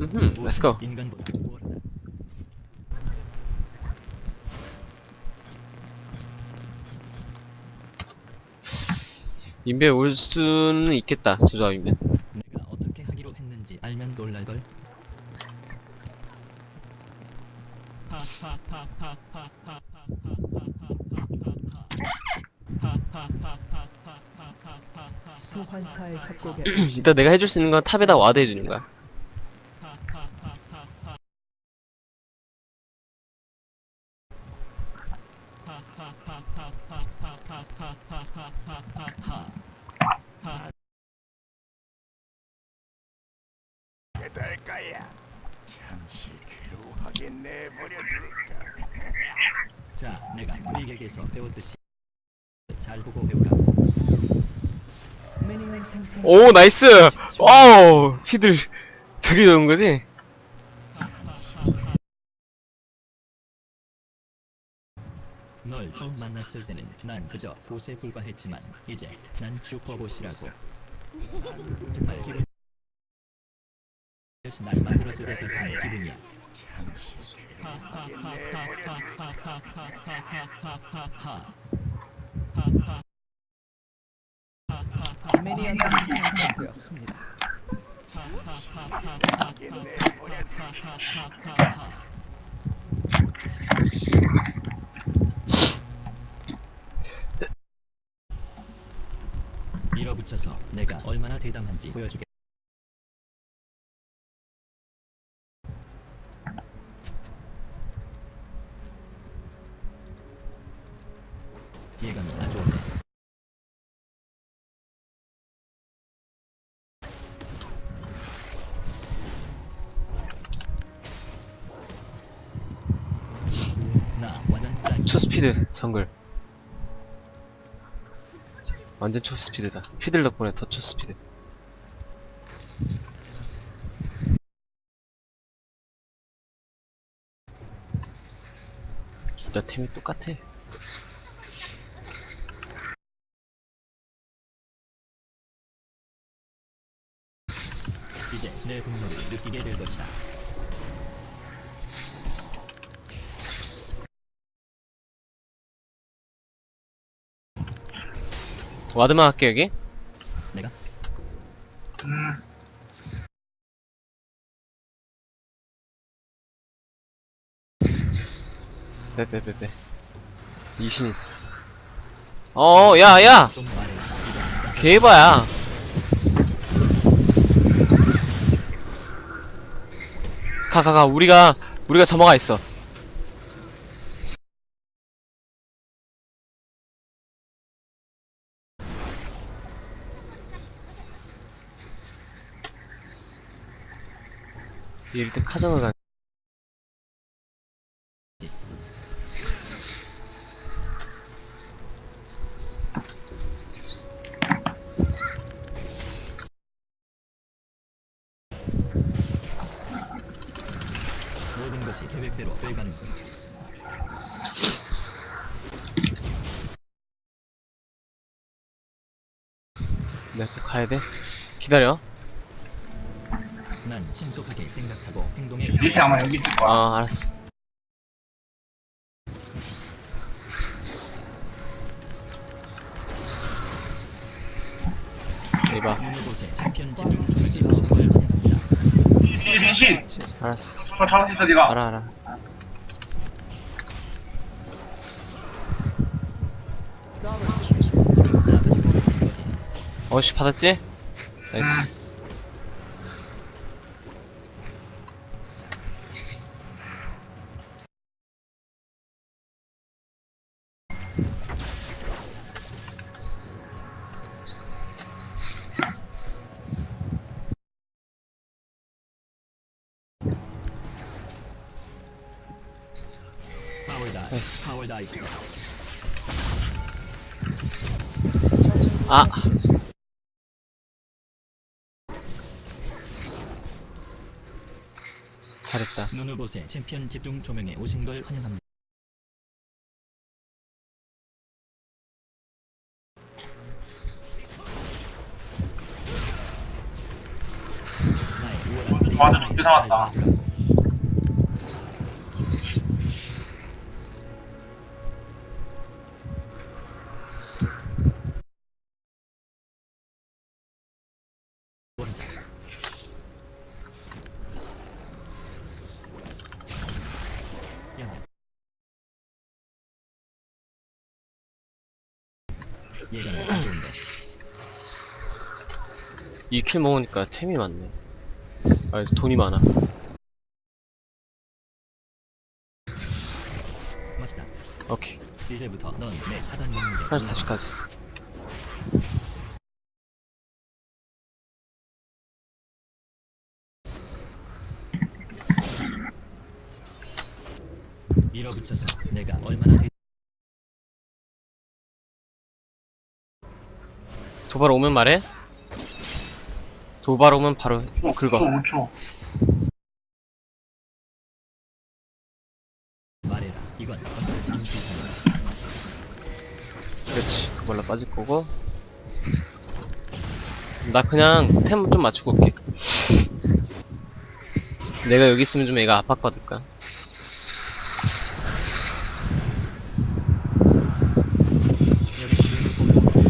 음흠, let's go. 인베 올 수는 있겠다, 저 조합이면. 내가 어떻게 하기로 했는지 알면 놀랄 걸. 소환사의 협곡에 일단 내가 해줄 수 있는 건 탑에다 와드 해주는 거야. 깨달 거야. 잠시 괴로워하게 내버려 둘까. 자, 내가 브릭에게서 배웠듯이 잘 보고 생성 오, 나이스! 어우, 피들, 저기 넣은 거지? 널 처음 만났을 때는 난 그저 보스에 불과했지만 이제 난 슈퍼보스라고. 정말 기분. 그래서 날 만들었을 때 같은 기분이야. 내버려둘까. 미니언들이 생성되었습니다. 밀어붙여서 내가 얼마나 대담한지 보여주게. 예감이 아주 좋네. 초스피드, 정글. 완전 초스피드다. 피들 덕분에 더 초스피드. 진짜 템이 똑같아. 이제 내 분노를 느끼게 될 것이다. 와드만 할게, 여기. 내가 빼빼빼빼. 이신 있어. 어, 야, 야! 좀 말해. 이거 개바야. 가, 가, 가. 우리가, 우리가 점화가 있어. 때 카정을 가. 모든 것이 계획대로 돼가는 군 내가 또 가야 돼? 기다려. 난 신속하게 생각하고 행동에 이렇게 아마 여기 있을 거야. 어, 알았어. 이봐, 어느 곳에 챔피언 집중 숨을 끼고신 걸 환영합니다. 신신! 알았어. 어, 잡을 수 있어, 니가. 알아, 알아. 지금 나 가지고 있는 거지. 어씨, 받았지? 나이스. 아! 잘했다. 누누봇의 챔피언 집중 조명에 오신 걸 환영합니다. 우월한 플레이 완전 좋게 살았다. 얘가 안 좋은데. 이킬 먹으니까 템이 많네. 아, 돈이 많아. 맛있다. 오케이. 이제부터 넌내 차단 영웅에 84시까지. 밀어붙여서 내가 얼마나 대... 도발 오면 말해. 도발 오면 바로 긁어. 5초, 5초. 말해라. 이건. 그렇지. 도발로 빠질 거고. 나 그냥 템 좀 맞추고 올게. 내가 여기 있으면 좀 애가 압박받을 거야. 여기 눈을 뽑고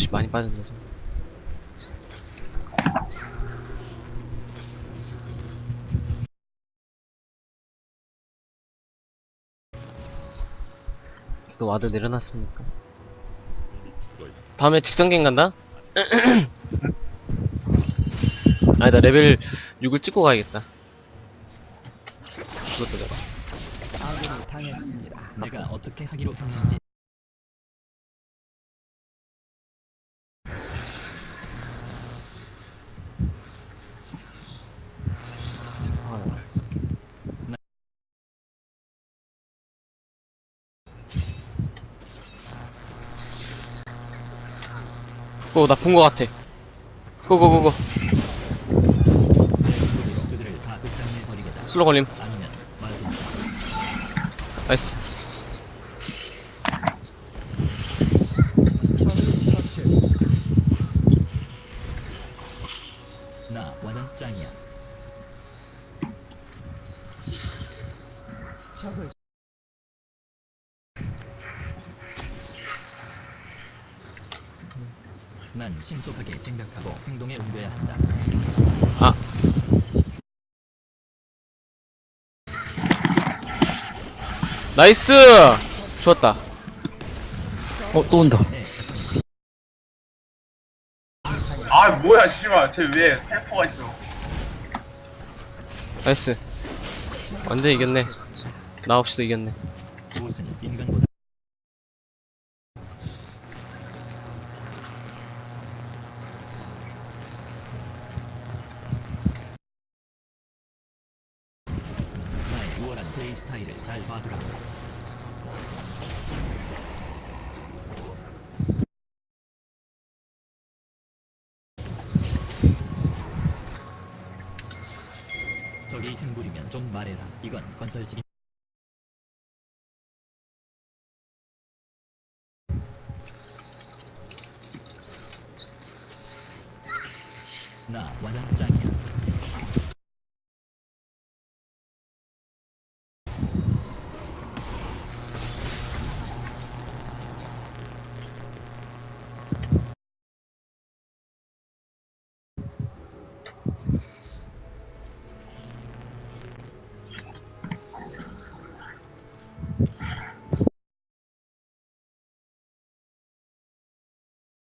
플래시 많이 빠졌네. 또 와드 내려놨으니까. 다음에 직선갱 간다? 아니다, 레벨 6을 찍고 가야겠다. 그것도 내가. 아군이 당했습니다. 내가 어떻게 하기로 했는지 고, 나 본 거 같아. 고고고고. 슬로 걸림. 나이스. 신속하게 생각하고 행동에 옮겨야 한다. 아. 나이스! 좋았다. 어, 또 온다. 내 자신 아, 뭐야, 씨발. 쟤왜 텔포가 있어. 나이스. 완전 이겼네. 나 없이도 이겼네. 무엇은 인간보다 저기 행부리면 좀 말해라. 이건 건설직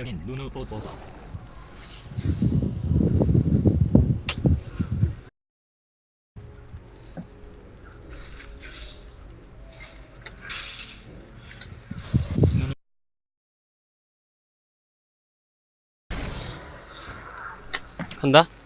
여긴 누누뽀뽀. 간다.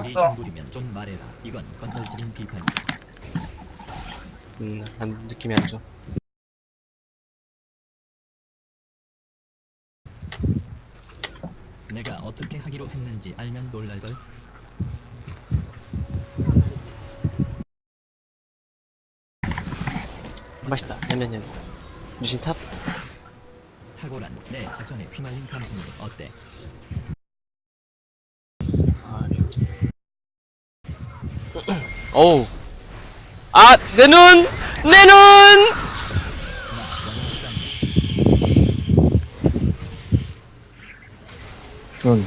끊었어. 흥부리면 좀 말해라. 이건 건설적인 비판이다. 음, 안, 느낌이 안 좋아. 내가 어떻게 하기로 했는지 알면 놀랄걸. 맛있다. 냠냠냠. 유신 탑? 탁월한 내 작전에 휘말린 감성이 어때? 어우. 아, 내 눈! 내 눈! 응.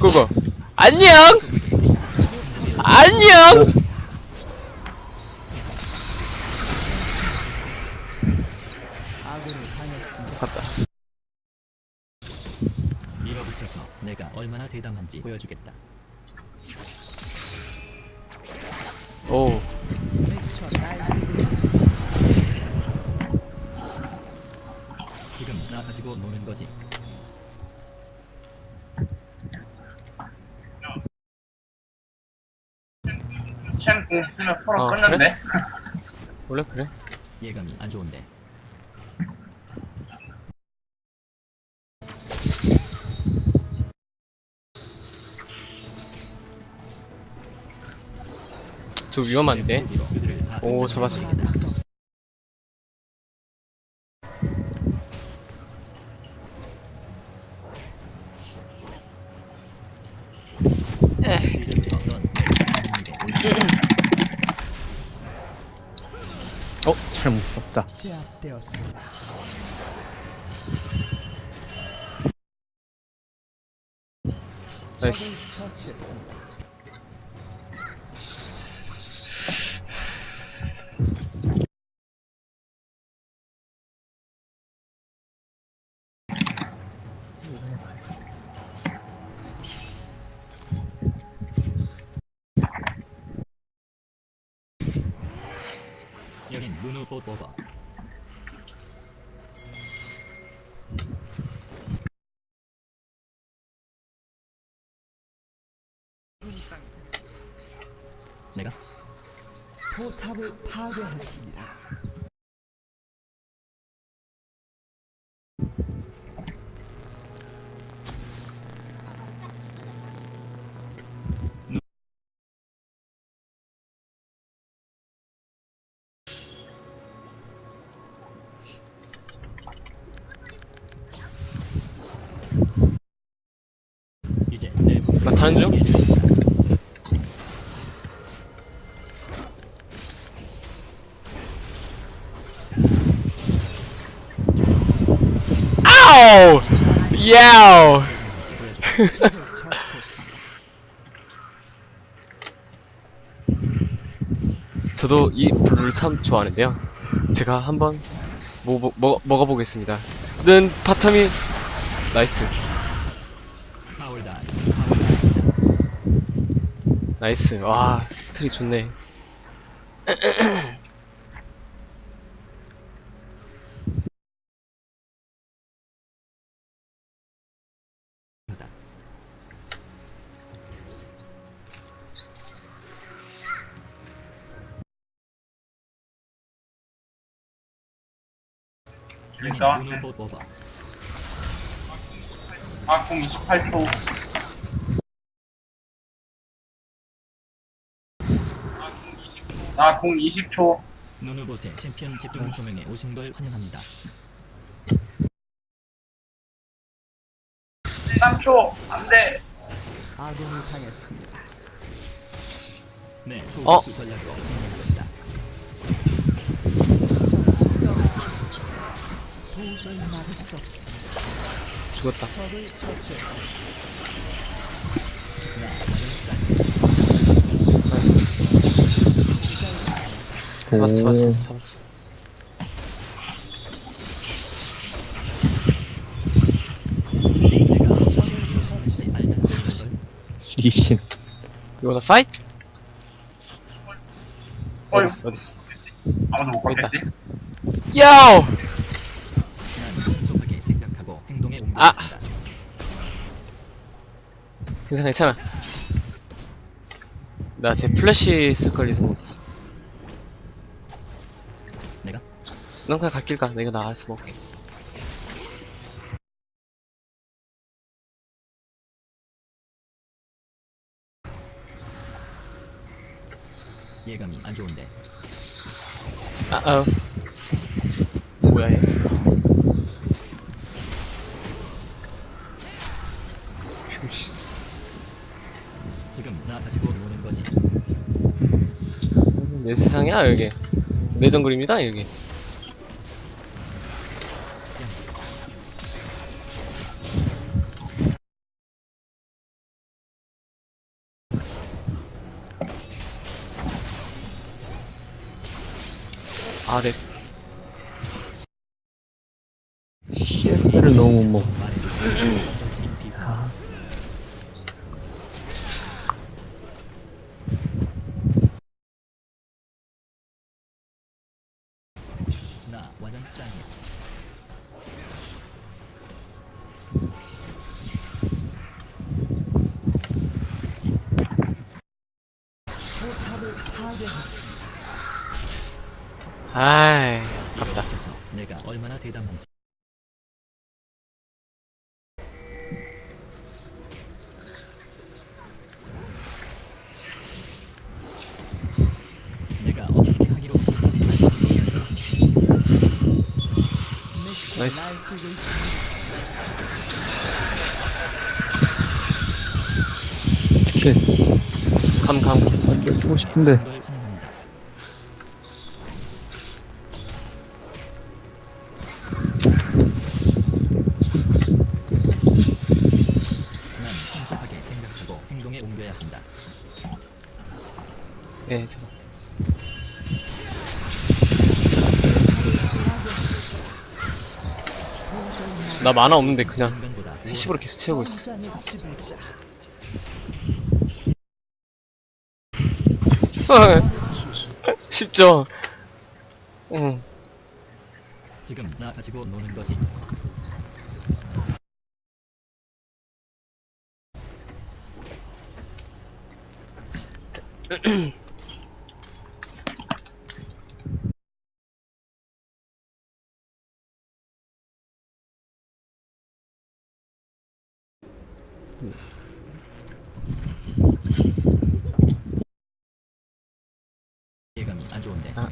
그거. 안녕! 안녕! 아군이 당했습니다. 갔다. 밀어붙여서 내가 얼마나 대담한지 보여주겠다. 오. 지금 나 가지고 노는 거지. 챈공 쓰면 프로 어, 끊는데? 원래 그래? 예감이 안 좋은데. 저 위험한데? 오. 잡았어. 어, 잘 못 썼다. 제압되었습니다. 보버버. 내가 포탑을 파괴했습니다. 나 가는 중? 아우! 야우! 저도 이 블루를 참 좋아하는데요. 제가 한번 뭐, 먹, 먹어보겠습니다. 는 바텀이 나이스. 나이스. 와, 트리 좋네. 누누 보버버. 아공 28초. 나 공 20초. 누누봇의 챔피언 집중 조명에 오신 걸 환영합니다. 3초. 안 돼. 아군이 당했습니다. 네, 어? 소수 전략과 승리할 것이다. 도저히 막을 수 없습니다. 죽었다. 적을 처치했습니다. 나 나이스. 잡았어 잡았어 잡았어 리신 You wanna fight? 어이. 어딨어 어딨어 아무도 못 보인다. 봤겠지? 야오! 신속하게 생각하고 행동에 옮겨야 아. 한다. 괜찮아 괜찮아 나 제 플래시 스컬리서 못했어 넌 그냥 갈 길 가. 내가 나 알아서 먹을게. 예감이 안 좋은데 아, 아. 뭐야, 얘. 휴씨. 지금 나 가지고 노는 거지. 내 세상이야, 여기. 내 정글입니다, 여기. 아래. CS를 너무 뭐. 절진 비판. 나 완전 짱이야. 포탑을 파괴했습니다. 아이, 아깝다. 내가 얼마나 대담한지. 내가 어떻게 하기로 했는지 맥이 나이스. 특히 감, 감. 쓰고 싶은데 걸 나 만화 없는데 그냥 해시브로 계속 채우고 있어. 쉽죠? 응. 지금 나 가지고 노는 거지. 좋은데. 아.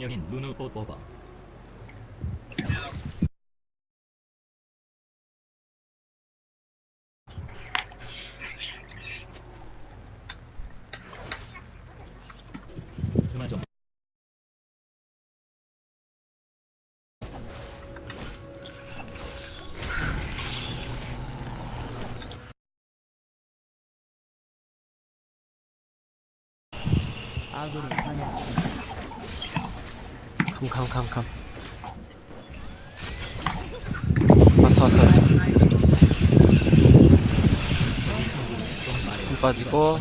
여긴 누누 옷 오버. 그만 좀. 감. 왔어, 왔어, 왔어. 힘 빠지고.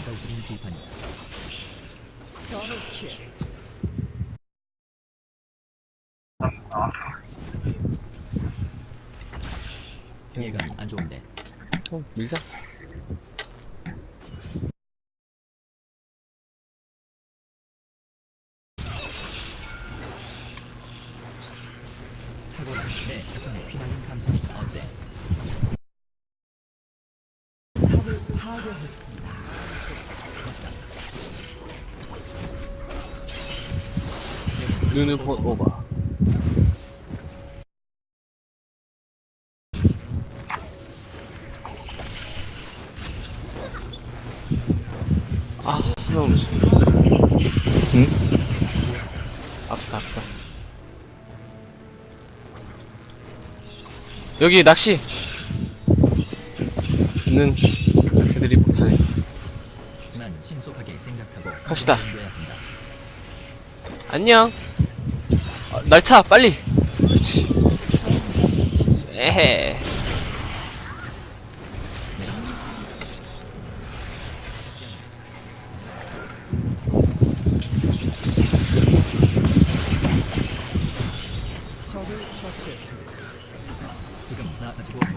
예감이 안 좋은데. 어, 밀자. 눈을 보, 오버. 아, 너무. 응? 아프다, 아프다. 여기 낚시! 는 낚시들이 못하네. 난 신속하게 생각하고 갑시다. 안녕. 어, 날차 빨리. 그렇지. 에헤.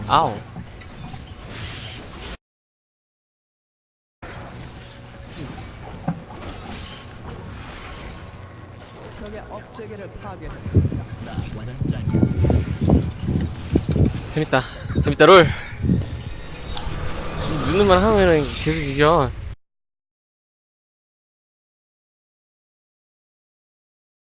아우. 재밌다. 재밌다 롤. 누르만 하면은 계속 이겨.